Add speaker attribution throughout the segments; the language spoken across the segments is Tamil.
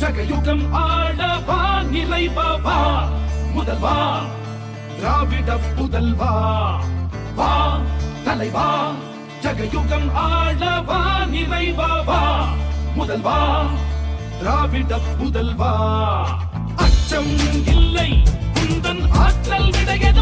Speaker 1: ஜகயுகம் ஆடவா நிலை பாபா முதல்வா திராவிட புதல்வா வா. தலைவா ஜகயுகம் ஆடவா நிலை பாபா முதல்வா திராவிட புதல்வா அச்சம் இல்லை குந்தன் ஆற்றல்
Speaker 2: விடையது.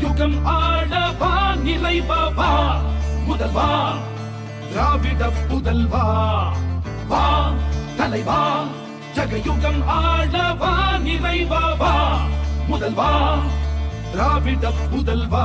Speaker 1: யுகம் ஆடவா நிலைவா முதல்வா திராவிட புதல்வா. வா தலைவா. ஜகயுகம் ஆடவா நிறைவா முதல்வா திராவிட புதல்வா.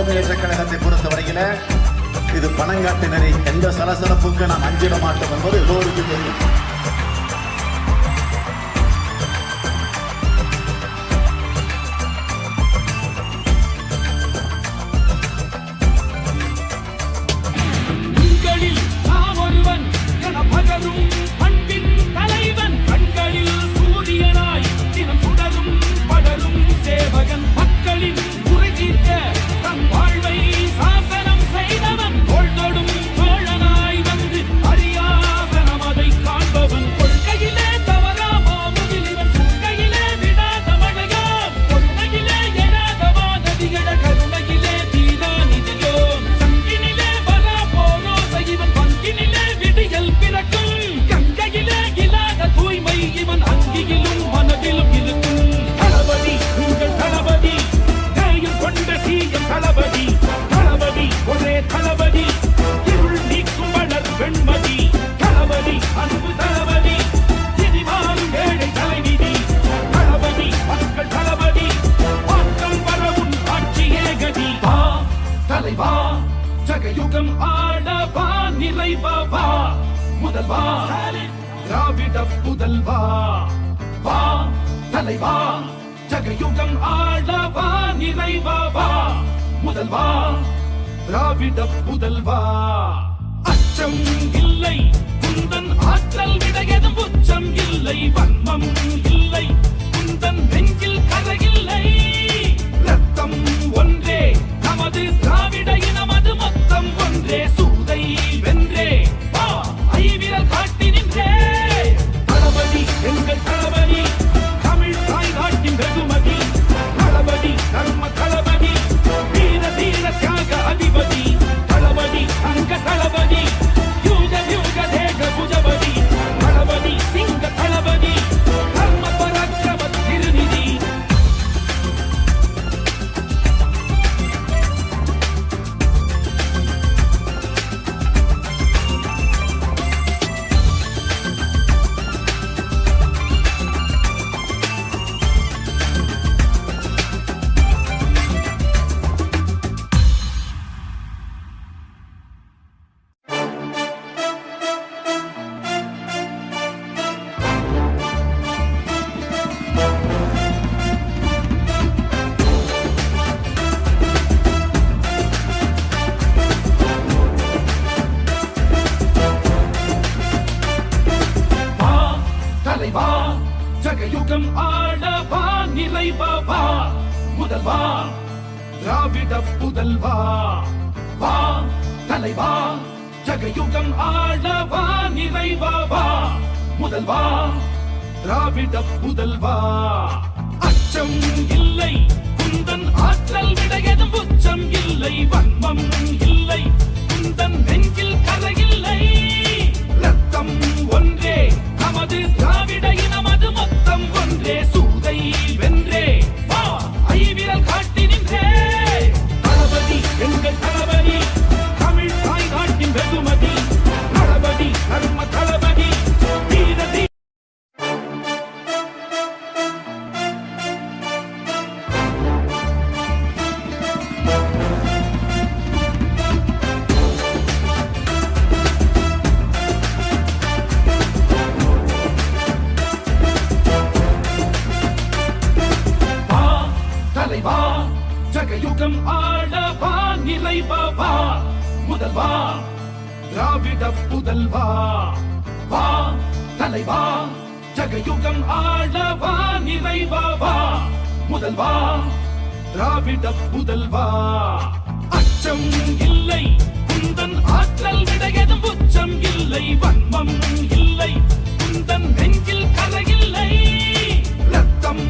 Speaker 2: திராவிட முன்னேற்ற கழகத்தை இது பணங்காட்டினரை எந்த சலசலப்புக்கு நாம் அஞ்சிட மாட்டோம் என்பது எல்லோருக்கும் தெரியும்.
Speaker 1: திராவிட புதல்வா வா தலைவா ஜகயுகம் ஆளவா நிறைவா வா. முதல்வா திராவிட புதல்வா அச்சம் இல்லை குந்தன் ஆற்றல் விடையதும் உச்சம் இல்லை வன்மம் இல்லை குந்தன் நெஞ்சில் முதல்வா திராவிட புதல்வா வா தலைவா ஜகயுகம் ஆளவா நிறைவா வா முதல்வா திராவிட புதல்வா. அச்சம் இல்லை குந்தன் ஆற்றல் விடையதும் உச்சம் இல்லை வன்மம் இல்லை குந்தன் நெஞ்சில் கரையில்லை ரத்தம் ஒன்றே நமது வா தலைவா ஜகயுகம் ஆளவா நிறைவா வா முதல்வா திராவிட முதல்வா அச்சம் இல்லை குந்தன் ஆற்றல் விடையதும் உச்சம் இல்லை வன்மம் இல்லை குந்தன் நெஞ்சில் கலையில்லை ரத்தம்